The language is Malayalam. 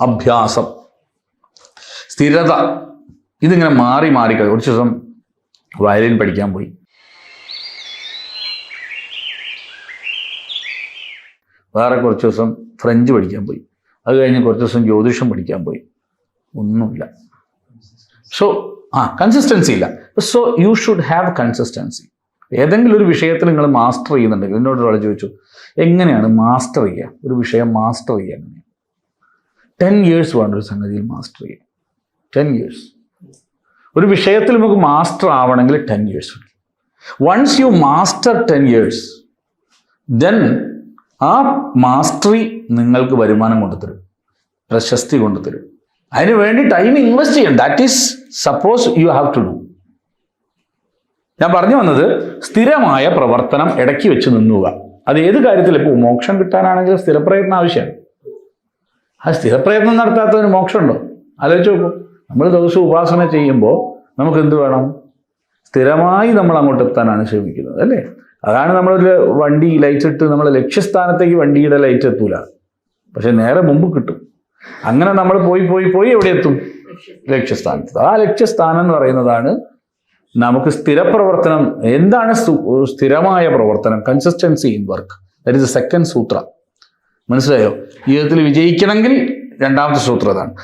അഭ്യാസം. സ്ഥിരത. ഇതിങ്ങനെ മാറി മാറി കഴിഞ്ഞു. ദിവസം വയലിൻ പഠിക്കാൻ പോയി. വേറെ കുറച്ച് ദിവസം ഫ്രഞ്ച് പഠിക്കാൻ പോയി. അത് കഴിഞ്ഞ് കുറച്ച് ദിവസം ജ്യോതിഷം പഠിക്കാൻ പോയി. ഒന്നുമില്ല. സോ ആ കൺസിസ്റ്റൻസി ഇല്ല. So you should have consistency ഏതെങ്കിലും ഒരു വിഷയത്തിൽ നിങ്ങൾ മാസ്റ്റർ ചെയ്യുന്നുണ്ടെങ്കിൽ എന്നോട് ഒരാൾ ചോദിച്ചു എങ്ങനെയാണ് മാസ്റ്റർ ചെയ്യുക? ഒരു വിഷയം മാസ്റ്റർ ചെയ്യുക എങ്ങനെയാണ്? ടെൻ ഇയേഴ്സ് വേണ്ട ഒരു സംഗതിയിൽ മാസ്റ്റർ ചെയ്യാൻ. ടെൻ ഇയേഴ്സ് ഒരു വിഷയത്തിൽ നമുക്ക് മാസ്റ്റർ ആവണമെങ്കിൽ ടെൻ ഇയേഴ്സ് വേണം. Once you master ten years then ആ മാസ്റ്ററി നിങ്ങൾക്ക് വരുമാനം കൊണ്ടുതരും. പ്രശസ്തി കൊണ്ടുതരും. അതിന് വേണ്ടി ടൈം ഇൻവെസ്റ്റ് ചെയ്യണം. That is suppose you have to do ഞാൻ പറഞ്ഞു വന്നത് സ്ഥിരമായ പ്രവർത്തനം ഇടയ്ക്ക് വെച്ച് നിന്നുക. അത് ഏത് കാര്യത്തിൽ ഇപ്പോൾ മോക്ഷം കിട്ടാനാണെങ്കിൽ സ്ഥിരപ്രയത്നം ആവശ്യമാണ്. ആ സ്ഥിരപ്രയത്നം നടത്താത്തവന് മോക്ഷമുണ്ടോ? ആലോചിച്ച് നോക്കൂ. നമ്മൾ ദിവസം ഉപാസന ചെയ്യുമ്പോൾ നമുക്ക് എന്ത് വേണം? സ്ഥിരമായി നമ്മൾ അങ്ങോട്ട് എത്താനാണ് ശ്രമിക്കുന്നത് അല്ലേ? അതാണ് നമ്മളൊരു വണ്ടി ലൈറ്റ് ഇട്ട് നമ്മൾ ലക്ഷ്യസ്ഥാനത്തേക്ക് വണ്ടിയുടെ ലൈറ്റ് എത്തൂല. പക്ഷെ നേരെ മുമ്പ് കിട്ടും. അങ്ങനെ നമ്മൾ പോയി പോയി പോയി എവിടെ എത്തും? ലക്ഷ്യസ്ഥാനത്ത്. ആ ലക്ഷ്യസ്ഥാനം എന്ന് പറയുന്നതാണ് നമുക്ക് സ്ഥിരപ്രവർത്തനം. എന്താണ് സ്ഥിരമായ പ്രവർത്തനം? Consistency in work that is second സൂത്ര മനസ്സിലായോ? ജീവിതത്തിൽ വിജയിക്കണമെങ്കിൽ രണ്ടാമത്തെ സൂത്രം അതാണ്.